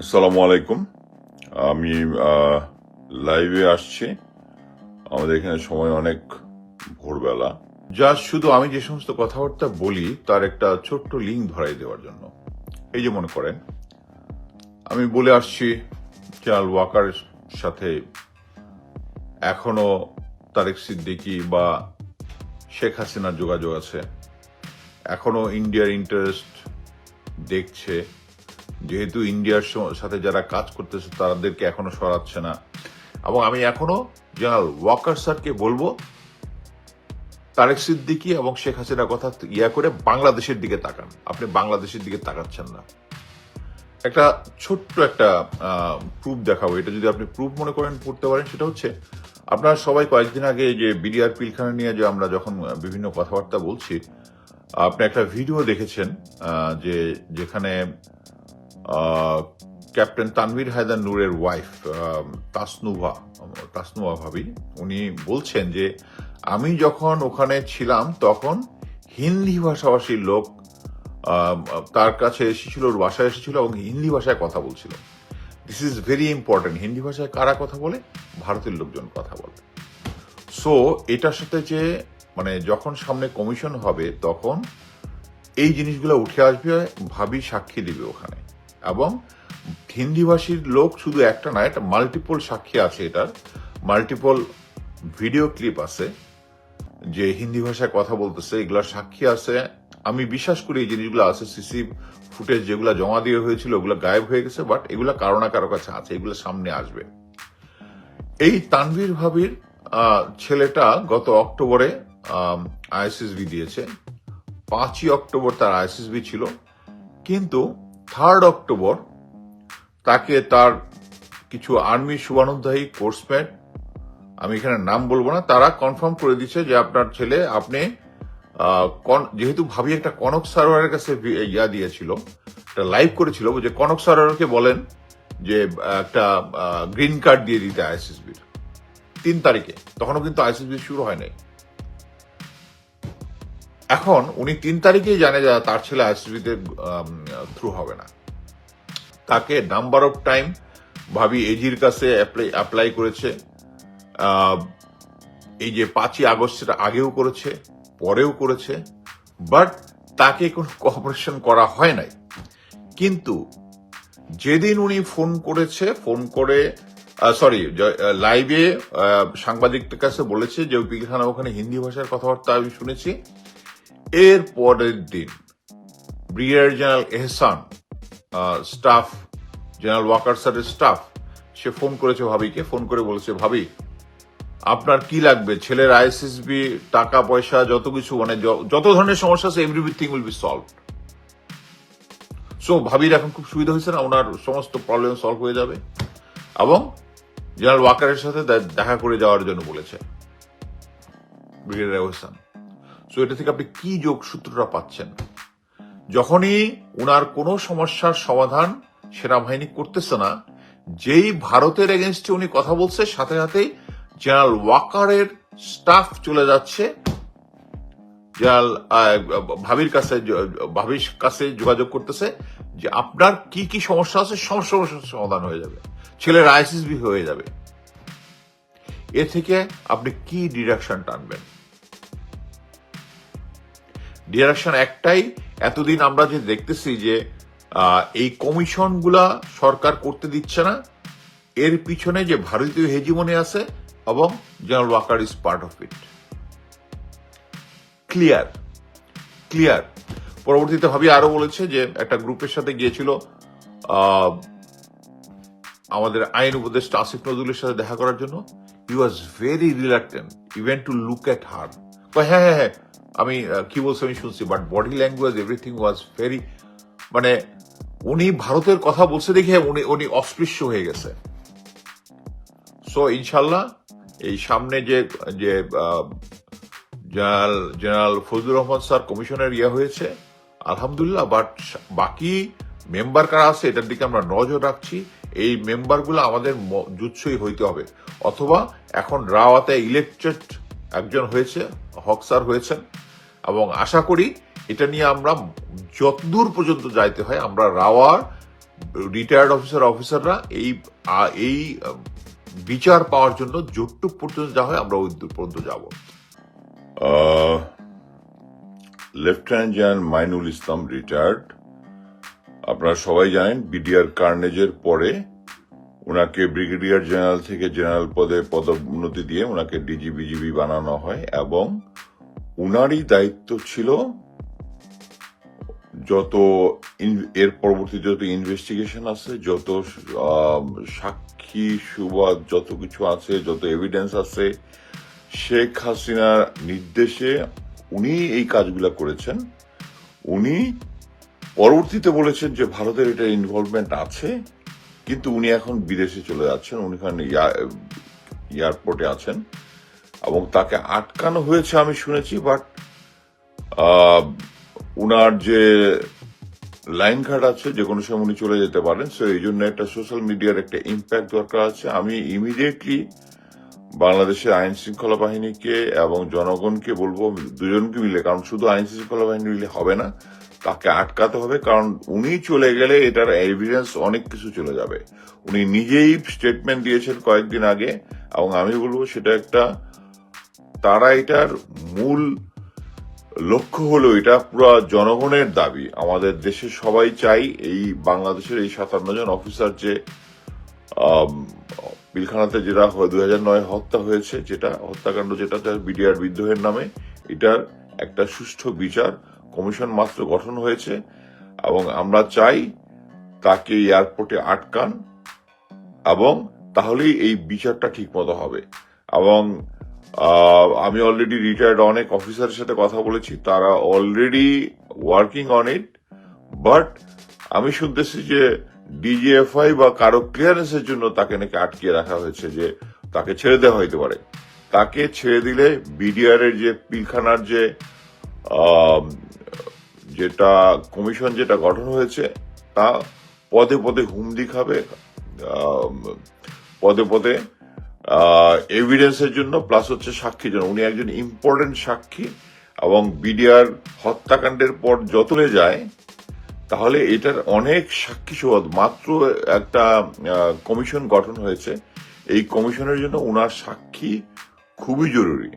আসসালামু আলাইকুম। আমি লাইভে আসছি। আমাদের এখানে সময় অনেক ভোরবেলা। যা শুধু আমি যে সমস্ত কথাবার্তা বলি, তার একটা ছোট্ট লিঙ্ক ধরাই দেওয়ার জন্য। এই যে মনে করেন, আমি বলে আসছি চাল ওয়াকারের সাথে এখনও তারেক সিদ্দিকি বা শেখ হাসিনার যোগাযোগ আছে। এখনও ইন্ডিয়ার ইন্টারেস্ট দেখছে। যেহেতু ইন্ডিয়ার সাথে যারা কাজ করতেছে, তাদেরকে এখনও সরাচ্ছে না। এবং আমি এখনও জেনারেল ওয়াকার স্যারকে বলব, তারেক সিদ্দিকি এবং শেখ হাসিনার কথা ইয়া করে বাংলাদেশের দিকে তাকান। আপনি বাংলাদেশের দিকে তাকাচ্ছেন না। একটা ছোট্ট একটা প্রুফ দেখাবো। এটা যদি আপনি প্রুফ মনে করেন পড়তে পারেন, সেটা হচ্ছে, আপনারা সবাই কয়েকদিন আগে যে বিডিআর পিলখানা নিয়ে যে আমরা যখন বিভিন্ন কথাবার্তা বলছি, আপনি একটা ভিডিও দেখেছেন যে যেখানে ক্যাপ্টেন তানভীর হায়দার নূরের ওয়াইফ তাসনুভা তাসনুভা ভাবি, উনি বলছেন যে, আমি যখন ওখানে ছিলাম, তখন হিন্দি ভাষাভাষীর লোক তার কাছে এসেছিল, ওর বাসায় এসেছিল এবং হিন্দি ভাষায় কথা বলছিল। This is very important Hindi ভাষায় কারা কথা বলে? ভারতের লোকজন কথা বলে। সো এটার সাথে যে মানে যখন সামনে কমিশন হবে, তখন এই জিনিসগুলো উঠে আসবে, ভাবি সাক্ষী দিবে ওখানে। এবং হিন্দিভাষীর লোক শুধু একটা না, এটা মাল্টিপল সাক্ষী আছে এটার। মাল্টিপল ভিডিও ক্লিপ আছে, যে হিন্দি ভাষায় কথা বলতেছে, এগুলার সাক্ষী আছে। আমি বিশ্বাস করি এই জিনিসগুলো আছে সিসি ফুটেজ যেগুলো জমা দিয়ে হয়েছিল, ওগুলো গায়েব হয়ে গেছে বাট এগুলো কারও না কারও কাছে আছে, এগুলো সামনে আসবে। এই তানভীর ভাবির ছেলেটা গত অক্টোবরে আইএসএসবি দিয়েছে। পাঁচই অক্টোবর তার আইএসএসবি ছিল। কিন্তু থার্ড অক্টোবর তাকে তার কিছু আর্মি শুভানুধ্যায়ী কোর্সমেট আমি এখানে নাম বলব না, তারা কনফার্ম করে দিচ্ছে যে আপনার ছেলে আপনি যেহেতু ভাবি একটা কনক সারোয়ারের কাছে ইয়া দিয়েছিল, একটা লাইভ করেছিল, যে কনক সারোয়ারকে বলেন যে একটা গ্রিন কার্ড দিয়ে দিতে আইএসএসবির তিন তারিখে, তখনও কিন্তু আইএসএসবি শুরু হয় নাই। এখন উনি তিন তারিখেই জানে যে তার ছেলে আইএসবিতে থ্রু হবে না। তাকে নাম্বার অফ টাইম ভাবি এজির কাছে অ্যাপ্লাই করেছে। আহ, এই যে পাঁচই আগস্টের আগেও করেছে পরেও করেছে বাট তাকে কোনো কোঅপারেশন করা হয় নাই। কিন্তু যেদিন উনি ফোন করেছে ফোন করে সরি লাইভে সাংবাদিকদের কাছে বলেছে যে পিলখানা ওখানে হিন্দি ভাষার কথাবার্তা আমি শুনেছি। এর পরের দিন brigadier general Ehsan staff, general Waker স্যারের স্টাফ, সে ফোন করেছে ভাবিকে, ফোন করে বলেছে, ভাবি, আপনার কি লাগবে? ছেলের আইএসএসবি টাকা, পয়সা, যত কিছু মানে যত ধরনের সমস্যা আছে everything will be solved so ভাবির এখন খুব সুবিধা হয়েছে না, ওনার সমস্ত প্রবলেম সলভ হয়ে যাবে। এবং জেনারেল ওয়াকারের সাথে দেখা করে যাওয়ার জন্য বলেছে ব্রিগেডিয়ার এহসান। সো এটা থেকে আপনি কি যোগসূত্রটা পাচ্ছেন? যখনই উনার কোনো সমস্যার সমাধান সেনাবাহিনী করতেছে না, যেই ভারতের এগেনস্টে উনি কথা বলছে, সাথে সাথেই জেনারেল ওয়াকারের স্টাফ চলে যাচ্ছে। জেনারেল ভাবির কাছে ভাবির কাছে যোগাযোগ করতেছে যে আপনার কি কি সমস্যা আছে, সব সমস্যার সমাধান হয়ে যাবে। ছেলের আইসিসবি হয়ে যাবে। এ থেকে আপনি কি ডিরেকশন টানবেন? ডিরেকশন একটাই। এতদিন আমরা যে দেখতেছি যে এই কমিশনগুলা সরকার করতে দিচ্ছে না, এর পিছনে যে ভারতীয় হেজিমনি আছে এবং general Waker is part of it clear clear পরবর্তীতে ভাবি আরও বলেছে যে, একটা গ্রুপের সাথে গিয়েছিল আমাদের আইন উপদেষ্টা আসিফ নজরুলের সাথে দেখা করার জন্য। He was very reluctant even to look at her হ্যাঁ হ্যাঁ হ্যাঁ আমি কি বলছি আমি শুনছি but body language everything was very মানে উনি ভারতের কথা বলছে দেখে উনি উনি অস্পৃশ্য হয়ে গেছে। সো ইনশাল্লাহ এই সামনে যে যে general general Fazlur Rahman sir কমিশনের ইয়ে হয়েছে, আলহামদুলিল্লাহ বাট বাকি মেম্বার কারা আছে, এটার দিকে আমরা নজর রাখছি। এই মেম্বারগুলো আমাদের জুৎসই হইতে হবে। অথবা এখন রাওয়াতে ইলেকটেড একজন হয়েছে, হক স্যার হয়েছেন। এবং আশা করি এটা নিয়ে আমরা যতদূর পর্যন্ত যাইতে হয়, আমরা রাওয়ার রিটায়ার্ড অফিসার অফিসাররা এই এই বিচার পাওয়ার জন্য যতটুক পর্যন্ত যা হয় আমরা ওই পর্যন্ত যাব। Lieutenant general Mainul Islam retired আপনারা সবাই জানেন বিডিআর কার্নেজের পরে ওনাকে ব্রিগেডিয়ার জেনারেল থেকে জেনারেল পদে পদোন্নতি দিয়ে ওনাকে ডিজি বিজিবি বানানো হয় এবং উনারই দায়িত্ব ছিল যত এর পরবর্তী যত ইনভেস্টিগেশন আছে, যত সাক্ষী, সুবাদ, যত কিছু আছে, যত এভিডেন্স আছে, শেখ হাসিনার নির্দেশে উনি এই কাজগুলো করেছেন। উনি পরবর্তীতে বলেছেন যে ভারতের এটা ইনভলভমেন্ট আছে, কিন্তু উনি এখন বিদেশে চলে যাচ্ছেন, উনি এখানে এয়ারপোর্টে আছেন। এবং তাকে আটকানো হয়েছে আমি শুনেছি বাট উনার যে লাইন ঘাট আছে, যে কোনো সময় উনি চলে যেতে পারেন সো এই জন্য একটা সোশ্যাল মিডিয়ার একটা ইম্প্যাক্ট দরকার আছে। আমি ইমিডিয়েটলি বাংলাদেশের আইন শৃঙ্খলা বাহিনীকে এবং জনগণকে বলব, দুজনকে মিলে, কারণ শুধু আইন শৃঙ্খলা বাহিনী মিলে হবে না, তাকে আটকাতে হবে, কারণ উনি চলে গেলে এটার এভিডেন্স অনেক কিছু চলে যাবে। উনি নিজেই স্টেটমেন্ট দিয়েছেন কয়েকদিন আগে, এবং আমি বলব সেটা একটা তারা এটার মূল লক্ষ্য হলো এটা পুরো জনগণের দাবি। আমাদের দেশে সবাই চাই এই বাংলাদেশের এই সাতান্ন জন অফিসার যে পিলখানাতে যেটা দুই হাজার নয় হত্যা হয়েছে, যেটা হত্যাকাণ্ড যেটা বিডিআর বিদ্রোহের নামে, এটার একটা সুষ্ঠু বিচার কমিশন মাত্র গঠন হয়েছে এবং আমরা চাই তাকে এয়ারপোর্টে আটকান এবং তাহলেই এই বিচারটা ঠিক মতো হবে। এবং আমি অলরেডি রিটায়ার্ড অনেক অফিসারের সাথে কথা বলেছি, তারা already working on it but আমি শুনতেছি যে ডিজিএফআই বা কারও ক্লিয়ারেন্সের জন্য তাকে নাকি আটকিয়ে রাখা হয়েছে, যে তাকে ছেড়ে দেওয়া হইতে পারে। তাকে ছেড়ে দিলে বিডিআর এর যে পিলখানার যে যেটা কমিশন যেটা গঠন হয়েছে, তা পদে পদে হুমদি খাবে পদে পদে এভিডেন্সের জন্য প্লাস হচ্ছে সাক্ষীর জন্য। উনি একজন ইম্পর্টেন্ট সাক্ষী এবং বিডিআর হত্যাকাণ্ডের পর যতলে যায়, তাহলে এটার অনেক সাক্ষী সবাদ। মাত্র একটা কমিশন গঠন হয়েছে। এই কমিশনের জন্য উনার সাক্ষী খুবই জরুরি।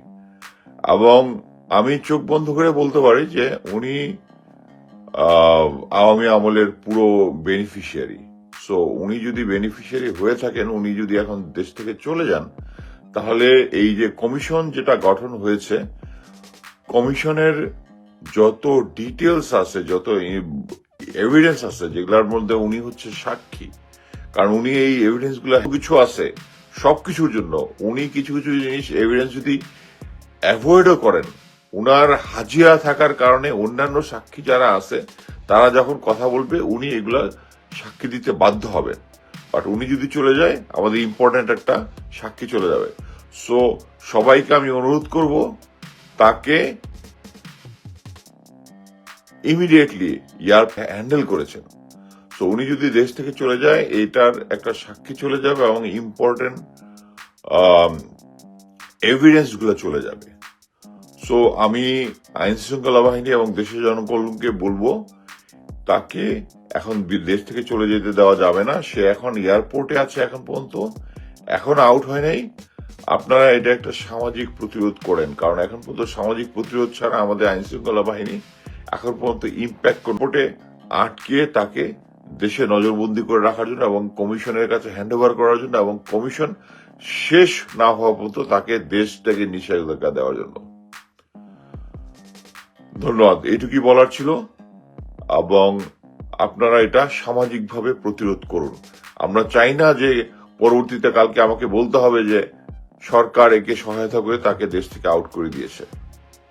এবং আমি চোখ বন্ধ করে বলতে পারি যে উনি আওয়ামী আমলের পুরো বেনিফিশিয়ারি সো উনি যদি বেনিফিশিয়ারি হয়ে থাকেন, উনি যদি এখন দেশ থেকে চলে যান, তাহলে এই যে কমিশন যেটা গঠন হয়েছে কমিশনের যত ডিটেলস আছে, যত এভিডেন্স আছে, যেগুলোর মধ্যে উনি হচ্ছে সাক্ষী, কারণ উনি এই এভিডেন্সগুলো কিছু আছে, সবকিছুর জন্য। উনি কিছু কিছু জিনিস এভিডেন্স যদি অ্যাভয়েডও করেন, উনার হাজিরা থাকার কারণে অন্যান্য সাক্ষী যারা আছে, তারা যখন কথা বলবে, উনি এগুলা সাক্ষী দিতে বাধ্য হবেন বাট উনি যদি চলে যায়, আমাদের ইম্পর্ট্যান্ট একটা সাক্ষী চলে যাবে। সো সবাইকে আমি অনুরোধ করব, তাকে ইমিডিয়েটলি ইয়ার হ্যান্ডেল করেছেন। তো উনি যদি দেশ থেকে চলে যায়, এটার একটা সাক্ষী চলে যাবে এবং ইম্পর্টেন্ট এভিডেন্সগুলো চলে যাবে। সো আমি আইন শৃঙ্খলা বাহিনী এবং দেশের জনগণকে বলব তাকে এখন দেশ থেকে চলে যেতে দেওয়া যাবে না। সে এখন এয়ারপোর্টে আছে এখন পর্যন্ত। এখন আউট হয় নাই। আপনারা এটা একটা সামাজিক প্রতিরোধ করেন, কারণ এখন পর্যন্ত সামাজিক প্রতিরোধ ছাড়া আমাদের আইন শৃঙ্খলা বাহিনী এখন পর্যন্ত ইম্প্যাক্ট কোর্টে আটকে তাকে দেশে নজরবন্দি করে রাখার জন্য এবং কমিশনের কাছে হ্যান্ড ওভার করার জন্য এবং কমিশন শেষ না হওয়া পর্যন্ত তাকে দেশ থেকে নিষেধাজ্ঞা দেওয়ার জন্য। ধন্যবাদ। এইটুকুই বলার ছিল। এবং আপনারা এটা সামাজিকভাবে প্রতিরোধ করুন। আমরা চাই না যে পরবর্তীতে কালকে আমাকে বলতে হবে যে সরকার একে সহায়তা করে তাকে দেশ থেকে আউট করে দিয়েছে।